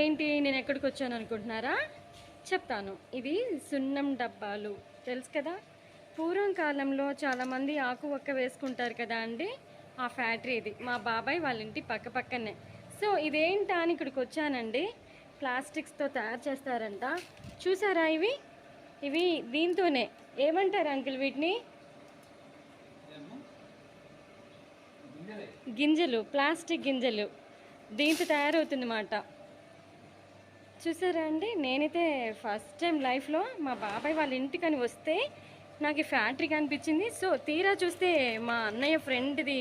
ఏంటి నేను ఎక్కడికి వచ్చాను అనుకుంటున్నారా? చెప్తాను. ఇవి సున్నం డబ్బాలు. తెలుసు కదా? పూర్వం కాలంలో చాలామంది ఆకు ఒక్క వేసుకుంటారు కదా అండి? ఆ ఫ్యాక్టరీ ఇది. మా బాబాయ్ వాళ్ళ ఇంటి పక్క పక్కనే. సో ఇదేంటా అని ఇక్కడికి వచ్చానండి? ప్లాస్టిక్స్తో తయారు చేస్తారంట. చూసారా ఇవి? ఇవి దీంతోనే. ఏమంటారు అంకుల్ వీటిని? గింజలు. ప్లాస్టిక్ గింజలు. దీంతో తయారవుతుంది మాట చూసారా అండి? నేనైతే ఫస్ట్ టైం లైఫ్లో మా బాబాయ్ వాళ్ళ ఇంటికని వస్తే నాకు ఈ ఫ్యాక్టరీ కనిపించింది. సో తీరా చూస్తే మా అన్నయ్య ఫ్రెండ్ది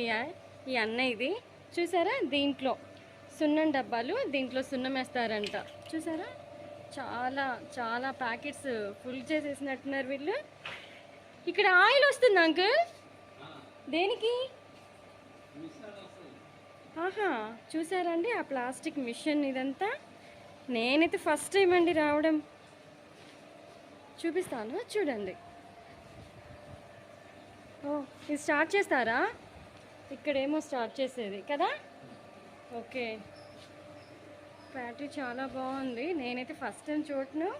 ఈ అన్నయ్యది. చూసారా? దీంట్లో సున్నం డబ్బాలు దీంట్లో సున్నం వేస్తారంట. చూసారా? చాలా చాలా ప్యాకెట్స్ ఫుల్ చేసేసినట్టున్నారు వీళ్ళు. ఇక్కడ ఆయిల్ వస్తుంది అంకుల్. దేనికి? ఆహా చూసారండి ఆ ప్లాస్టిక్ మిషన్ ఇదంతా. నేనైతే ఫస్ట్ టైం అండి రావడం. చూపిస్తాను చూడండి. ఓ ఇది స్టార్ట్ చేస్తారా? ఇక్కడేమో స్టార్ట్ చేసేది కదా? ఓకే. ఫ్యాక్టరీ చాలా బాగుంది. నేనైతే ఫస్ట్ టైం చూడను.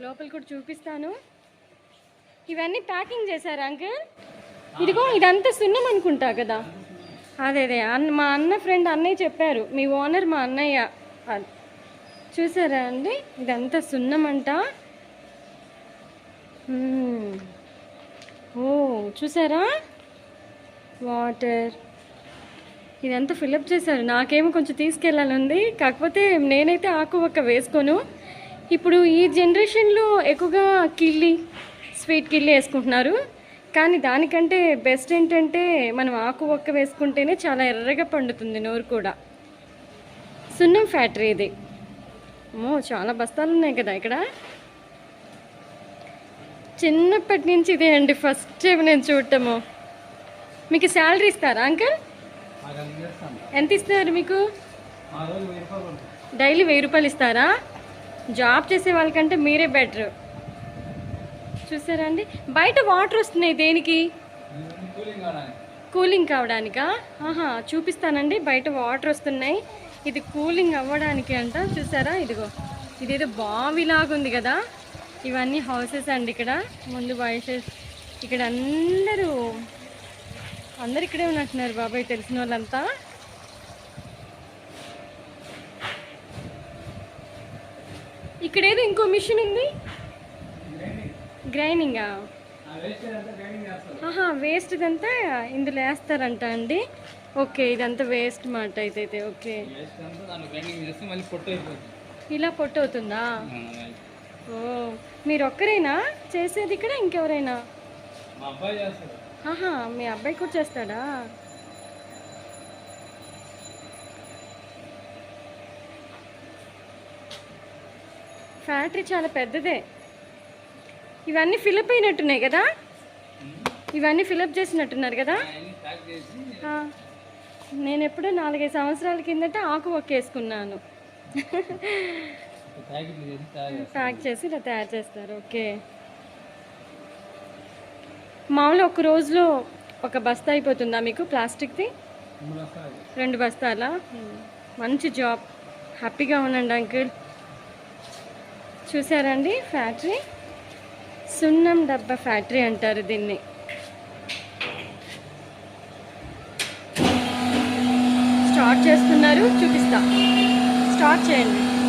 లోపల కూడా చూపిస్తాను. ఇవన్నీ ప్యాకింగ్ చేశారా అంకుల్? ఇదిగో ఇదంతా సున్నం అనుకుంటా కదా. అదే అదే అన్న మా అన్న ఫ్రెండ్ అన్నయ్య చెప్పారు. మీ ఓనర్ మా అన్నయ్య. చూసారా అండి? ఇదంతా సున్నమంట. ఓ చూసారా? వాటర్. ఇదంతా ఫిలప్ చేశారు. నాకేమో కొంచెం తీసుకెళ్ళాలంది కాకపోతే నేనైతే ఆకు ఒక్క వేసుకోను. ఇప్పుడు ఈ జనరేషన్లో ఎక్కువగా కిల్లి స్వీట్ కిల్లి వేసుకుంటున్నారు. కానీ దానికంటే బెస్ట్ ఏంటంటే మనం ఆకు ఒక్క వేసుకుంటేనే చాలా ఎర్రగా పండుతుంది నోరు కూడా. సున్నం ఫ్యాక్టరీ ఇది. అమ్మో చాలా బస్తాలు ఉన్నాయి కదా ఇక్కడ. చిన్నప్పటి నుంచి ఇదే అండి ఫస్ట్ టైం నేను చూడటము. మీకు శాలరీ ఇస్తారా అంకల్ ఎంత ఇస్తున్నారు మీకు? డైలీ వెయ్యి రూపాయలు ఇస్తారా? జాబ్ చేసే వాళ్ళకంటే మీరే బెటర్ చూసారా అండి? బయట వాటర్ వస్తున్నాయి దేనికి? కూలింగ్ కావడానికా. ఆహా చూపిస్తానండి. బయట వాటర్ వస్తున్నాయి. ఇది కూలింగ్ అవ్వడానికి అంట చూసారా? ఇదిగో. ఇదేదో బావిలాగా ఉంది కదా. ఇవన్నీ హౌసెస్ అండి ఇక్కడ. ముందు బాయ్సెస్ ఇక్కడ అందరూ అందరు ఇక్కడే ఉన్నట్టున్నారు బాబాయ్ తెలిసిన వాళ్ళంతా. ఇక్కడ ఏదో ఇంకో మిషన్ ఉంది. గ్రైండింగా ఆహా వేస్ట్ ఇదంతా ఇందులో వేస్తారంట అండి. ఓకే ఇదంతా వేస్ట్ మాట అయితే అయితే ఓకే. ఇలా పొట్టు అవుతుందా? ఓ మీరు ఒక్కరేనా చేసేది ఇక్కడ ఇంకెవరైనా? ఆహా మీ అబ్బాయి కూడా చేస్తాడా? ఫ్యాక్టరీ చాలా పెద్దదే. ఇవన్నీ ఫిలప్ అయినట్టున్నాయి కదా? ఇవన్నీ ఫిలప్ చేసినట్టున్నారు కదా అన్ని ప్యాక్ చేసి ఆ, నేను ఎప్పుడో నాలుగైదు సంవత్సరాల కిందట ఆకు ఒక్కేసుకున్నాను ప్యాక్ చేసి ఇలా తయారు చేస్తారు ఓకే. మామూలు ఒక రోజులో ఒక బస్తా అయిపోతుందా మీకు ప్లాస్టిక్ది? రెండు బస్తాలా? మంచి జాబ్. హ్యాపీగా ఉండండి అంకుల్. చూసారండి ఫ్యాక్టరీ? సున్నం డబ్బా ఫ్యాక్టరీ అంటారు దీన్ని. స్టార్ట్ చేస్తున్నారు. చూపిస్తా. స్టార్ట్ చేయండి.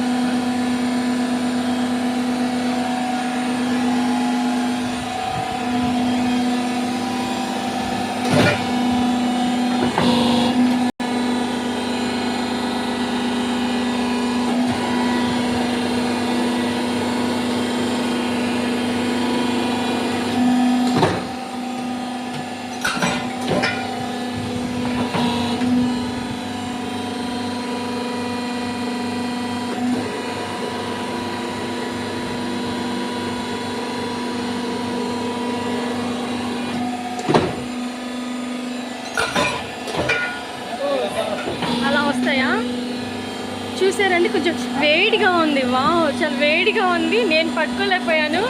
చూసారండి? కొంచెం వేడిగా ఉంది. వావ్ చాలా వేడిగా ఉంది. నేను పట్టుకోలేకపోయాను.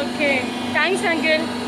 ఓకే. Thanks uncle.